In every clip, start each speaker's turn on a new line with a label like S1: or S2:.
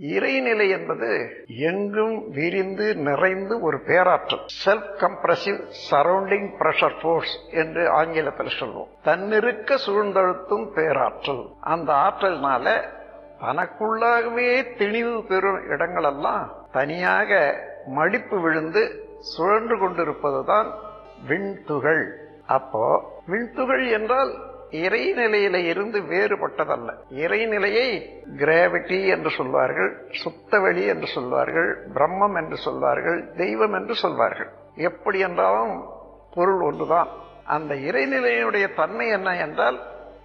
S1: இறைநிலை என்பது எங்கும் விரிந்து நிறைந்து ஒரு பேராற்றல். Self compressive surrounding pressure force என்று ஆங்கிலத்தில் சொல்வோம். தன்னிருக்க சூழ்ந்தழுத்தும் பேராற்றல். அந்த ஆற்றல்னால தனக்குள்ளாகவே திணிவு பெறும் இடங்களெல்லாம் தனியாக மடிப்பு விழுந்து சுழன்று கொண்டிருப்பதுதான் விண்துகள். அப்போ விண்துகள் என்றால் இறைநிலையில இருந்து வேறுபட்டதல்ல. இறைநிலையை கிராவிட்டி என்று சொல்வார்கள் சுத்தவெளி என்று சொல்வார்கள் பிரம்மம் என்று சொல்வார்கள் தெய்வம் என்று சொல்வார்கள். எப்படி என்றாலும் பொருள் ஒன்றுதான். அந்த இறைநிலையினுடைய தன்மை என்ன என்றால்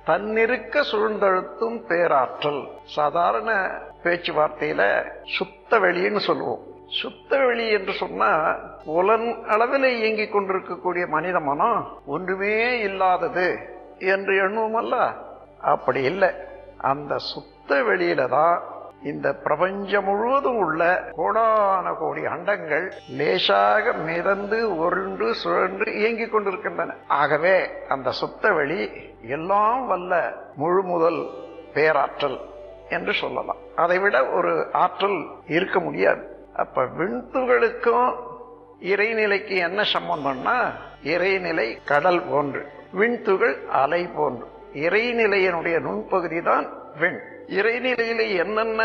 S1: தன்னிருக்க சூழ்ந்தழுத்தும் பேராற்றல். சாதாரண பேச்சுவார்த்தையில சுத்த வெளின்னு சொல்லுவோம். சுத்த வெளி என்று சொன்னா உலன் அளவில் இயங்கிக் கொண்டிருக்கக்கூடிய மனித மனம் ஒன்றுமே இல்லாதது. என்று எண்ணுவோமல்ல? அப்படி இல்லை. அந்த சுத்த வெளியில தான் இந்த பிரபஞ்சம் முழுவதும் உள்ள கோடான கோடி அண்டங்கள் லேசாக மிதந்து உருண்டு சுழன்று இயங்கிக் கொண்டிருக்கின்றன. ஆகவே அந்த சுத்த வெளி எல்லாம் வல்ல முழு முதல் பேராற்றல் என்று சொல்லலாம். அதைவிட ஒரு ஆற்றல் இருக்க முடியாது. அப்ப விண்துகளுக்கும் இறைநிலைக்கு என்ன சம்பந்தம்னா இறைநிலை கடல் போன்று விண்துகள் அலை போன்று. இறைநிலையினுடைய நுண்பகுதி தான் விண். இறைநிலையில என்னென்ன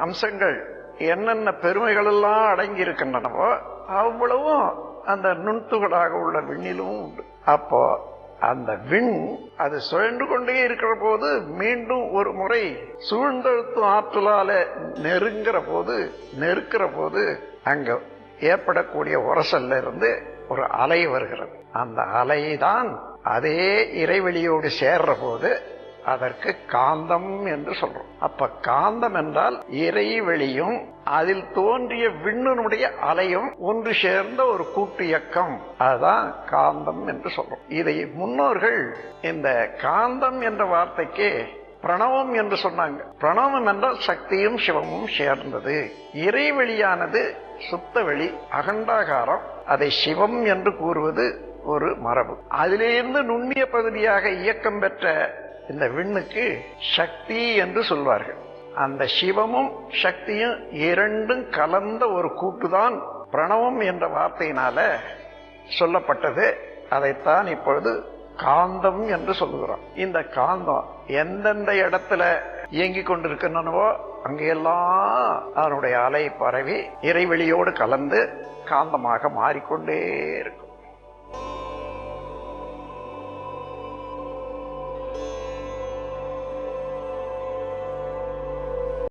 S1: அம்சங்கள் என்னென்ன பெருமைகள் எல்லாம் அடங்கி இருக்கின்றனவோ அவ்வளவும் அந்த நுண்துகளாக உள்ள விண்ணிலும் உண்டு. அப்போ அந்த விண் அது சுழன்று கொண்டே இருக்கிற போது மீண்டும் ஒரு முறை சூழ்ந்தழுத்தும் ஆற்றலால நெருங்கிற போது நெருக்கிற போது அங்க ஏற்படக்கூடிய உரசல்ல இருந்து ஒரு அலை வருகிறது. அந்த அலைதான் அதே இறைவெளியோடு சேர்ற போது அதற்கு காந்தம் என்று சொல்றோம். அப்ப காந்தம் என்றால் இறைவெளியும் அதில் தோன்றிய விண்ணனுடைய அலையும் ஒன்று சேர்ந்த ஒரு கூட்டு இயக்கம். அதுதான் காந்தம் என்று சொல்றோம். இதை முன்னோர்கள் இந்த காந்தம் என்ற வார்த்தைக்கு பிரணவம் என்று சொன்னாங்க. பிரணவம் என்றால் சக்தியும் சிவமும் சேர்ந்தது. இறைவெளியானது சுத்தவெளி அகண்டாகாரம். அதை சிவம் என்று கூறுவது ஒரு மரபு. அதிலிருந்து நுண்ணிய பகுதியாக இயக்கம் பெற்ற இந்த விண்ணுக்கு சக்தி என்று சொல்வார்கள். அந்த சிவமும் சக்தியும் இரண்டும் கலந்த ஒரு கூட்டுதான் பிரணவம் என்ற வார்த்தையினால சொல்லப்பட்டது. அதைத்தான் இப்பொழுது காந்தம் என்று சொல்லுகிறோம் இந்த காந்தம் எந்தெந்த இடத்துல இயங்கிக் கொண்டிருக்கணுமோ அங்கெல்லாம் அதனுடைய அலை பரவி இறைவெளியோடு கலந்து காந்தமாக மாறிக்கொண்டே இருக்கும்.